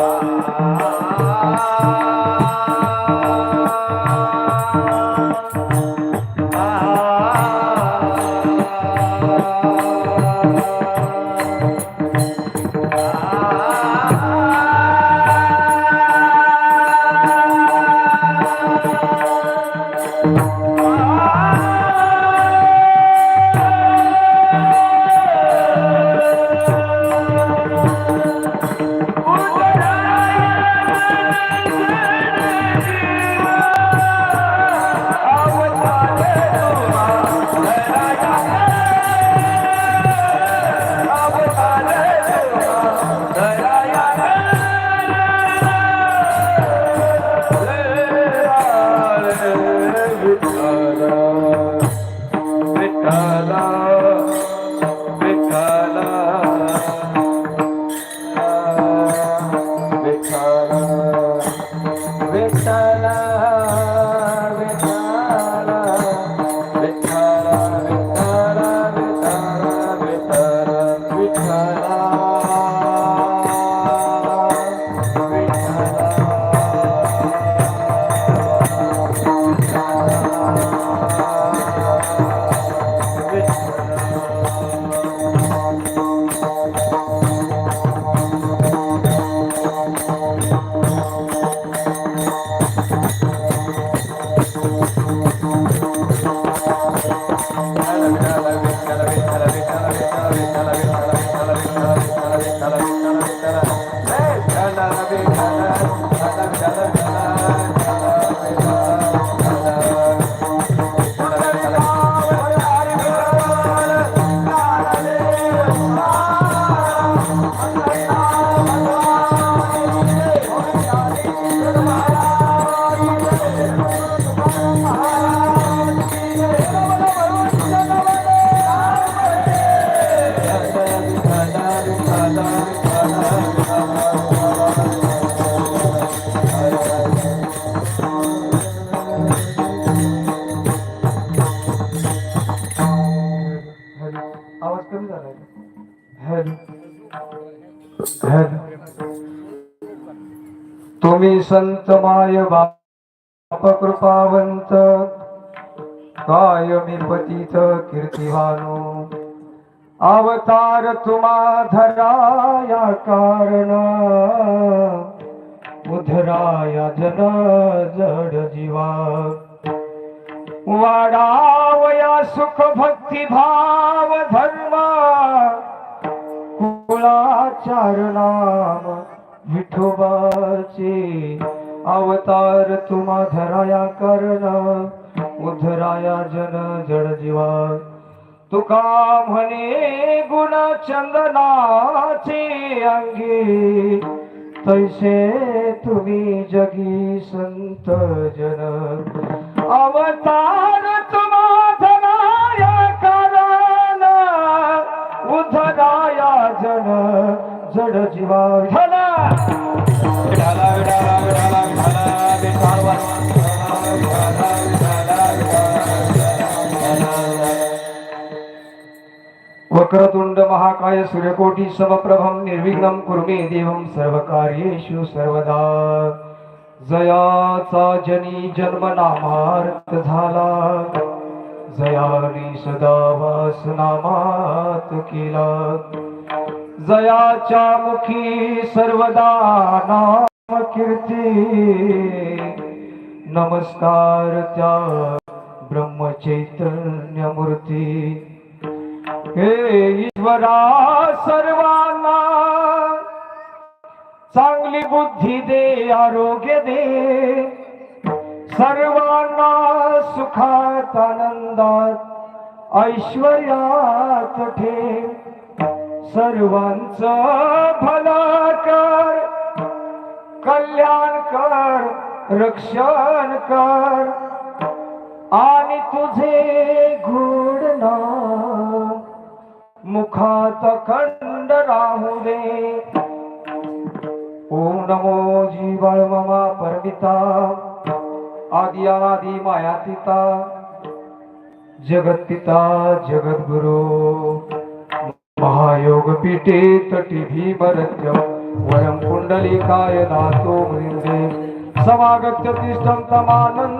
Oh. तुम्ही संत माय बाप कृपावंत कायमी पतित कीर्तिवानो. अवतार तुम्हा धराया कारण उधराया जन जड जीवा. वाडावया सुख भक्ती भाव धर्म. कुळाचार नाम विठोबाचे अवतार तुम्हा धराया कर्ण. उधराया जन जड जीवा. तुका म्हणे गुण चंदनाचे अंगी. तैसे तुम्ही जगी संत जन. अवतार तुम्हा कारण. उधराया जन जड जीवा वक्रतुंड महाकाय सूर्यकोटी समप्रभम निर्विघ्नं कुर्मे देवं सर्वकार्येषु सर्वदा। जयाचा जनी जन्म नामार्थ झाला। जयानी सदा वास नामात केला। जयाच्या मुखी सर्वदा नाम कीर्ती नमस्कार त्या ब्रह्मचैतन्यमूर्ती। मूर्ती हे ईश्वरा सर्वांना चांगली बुद्धी दे आरोग्य दे. सर्वांना सुखात आनंदात ऐश्वर्यात ठे. सर्वांच भला कर कल्याण कर रक्षण कर. आणि तुझे घुडणार मुखात खंड राहू दे. ओम नमो जीवळ ममा परमिता. आदि आदि मायातिता जगत्पिता जगद्गुरु महायोग पीठे तटी भीमरत्य वयं पुण्डलिकाय दातो मृंदे समागत्य तिष्ठं तमानन्